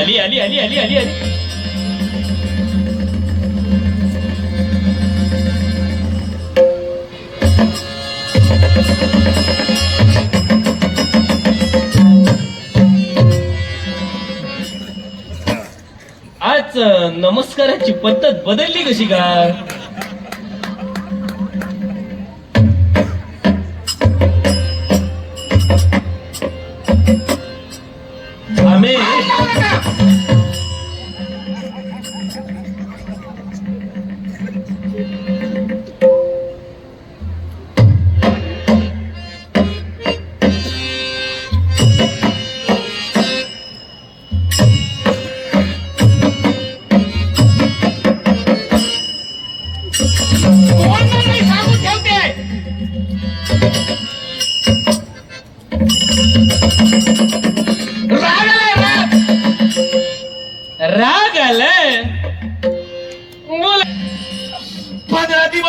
आली आली आली आली आली आली. आज नमस्काराची पद्धत बदलली कशी का?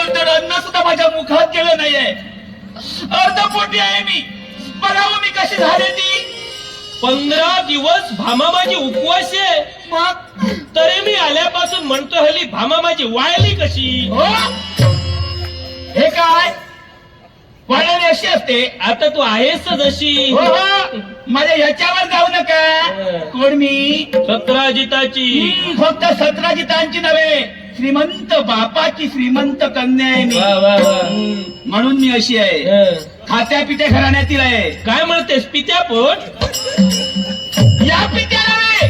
दिवस तर अन्न सुद्धा माझ्या मुखात गेलं नाहीये. अर्धपोटी आहे मी. बघावं मी कशी झाले ती? पंधरा दिवस भामा माझी उपवास आहे. मग? तरी मी आल्यापासून म्हणतो हली भामा माझी वाळली कशी? हो? हे काय? वाढवणे अशी असते? आता तू आहेस जशी. हो हो. माझ्या याच्यावर जाऊ नका. कोण मी? सत्राजिताची. हम्म, फक्त सतराजितांची नव्हे. श्रीमंत बापाची श्रीमंत कन्या आहे मी. म्हणून मी अशी आहे. खात्या पित्या घराण्यातील आहे. काय म्हणतेस पित्या पोट? या पित्या नव्हे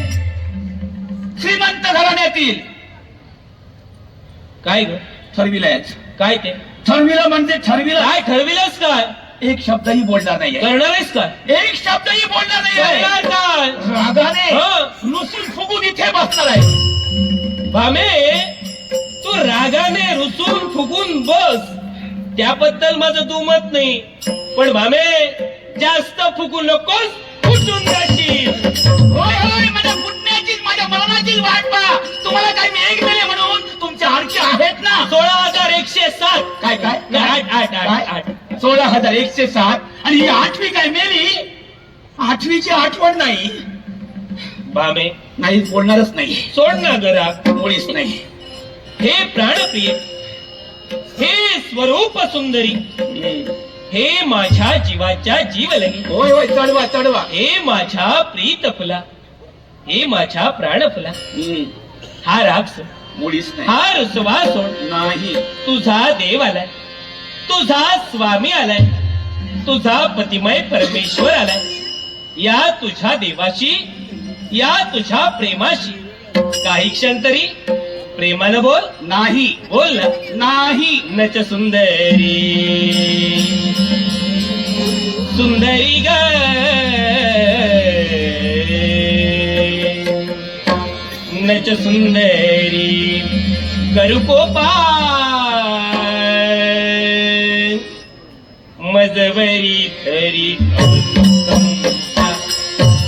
श्रीमंत घराण्यातील. काय ग? ठरविलंयच काय ते? ठरविलं म्हणजे ठरविलं. काय ठरविलंस काय? एक शब्दही बोलणार नाहीये. करणार आहेस काय? एक शब्दही बोलणार नाहीये. करणार काय? रागाने हं. रुसून फुगून इथे बसणार आहे. भामे तू रागाने रुसून फुगून बस. त्याबद्दल माझं दुमत नाही. पण भामे जास्त फुगू नकोस फुटून जाशील. माझ्या फुटण्याची माझ्या मरणाची वाट पहा. तुम्हाला काय मी एक दिले म्हणून? तुमच्या आहेत ना. सोळा हजार एकशे सात. काय काय? नाही, आठ आठ आठ सोळा हजार एकशे सात. आणि ही आठवी काय मेली? आठवीची आठवण नाही. भामे नाही बोलणारच नाही. सोड ना गरा मुळीच नाही. हे प्राणप्रिय हे स्वरूप सुंदरी हे माझ्या जीवाच्या जीवलगी. होय होय चढवा चढवा. हे माझ्या प्रीत फुला हे माझ्या प्राण फुला हा सोड. मुळीच नाही. हा रुसवा सोड. नाही. तुझा देव आलाय. तुझा स्वामी आलाय. तुझा पतिमय परमेश्वर आलाय. या तुझ्या देवाशी या तुझ्या प्रेमाशी काही क्षण तरी प्रेमानं बोल. नाही. बोल ना. नाही. नच सुंदरी. सुंदरी ग. नच सुंदरी. करू कोपा मजवरी थरी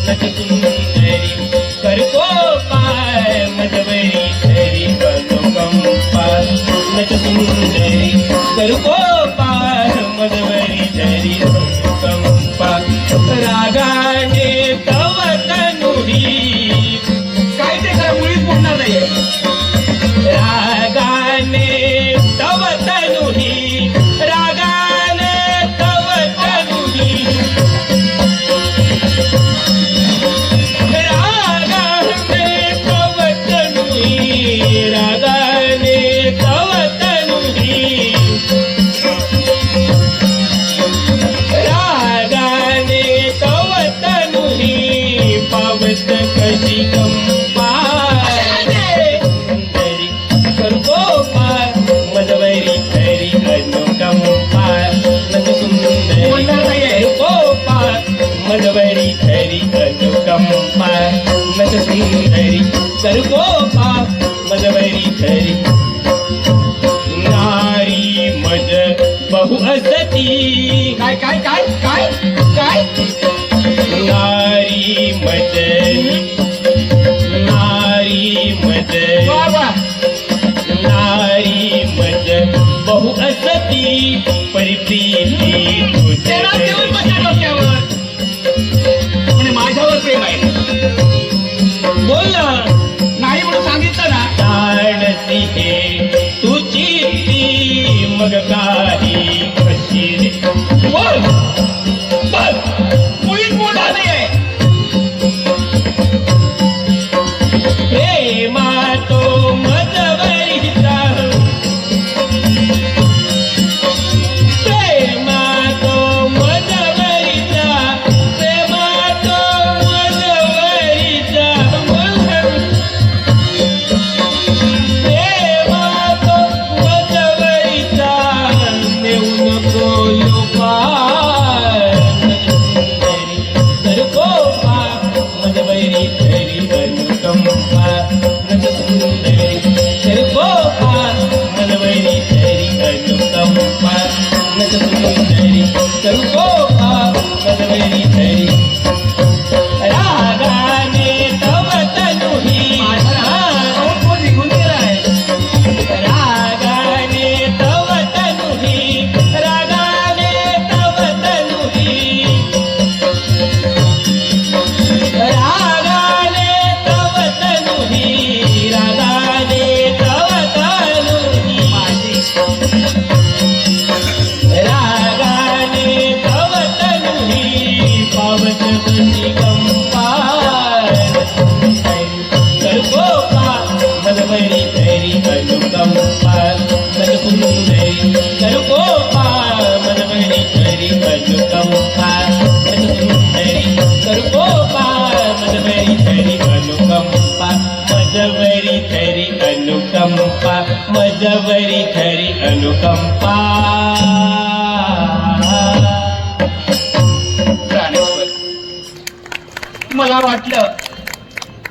नच सुंदरी. असती Thank you. गोपाल सदसुंदरी कर मजवरी तरी अनुकंपा अनुकंपा मला वाटलं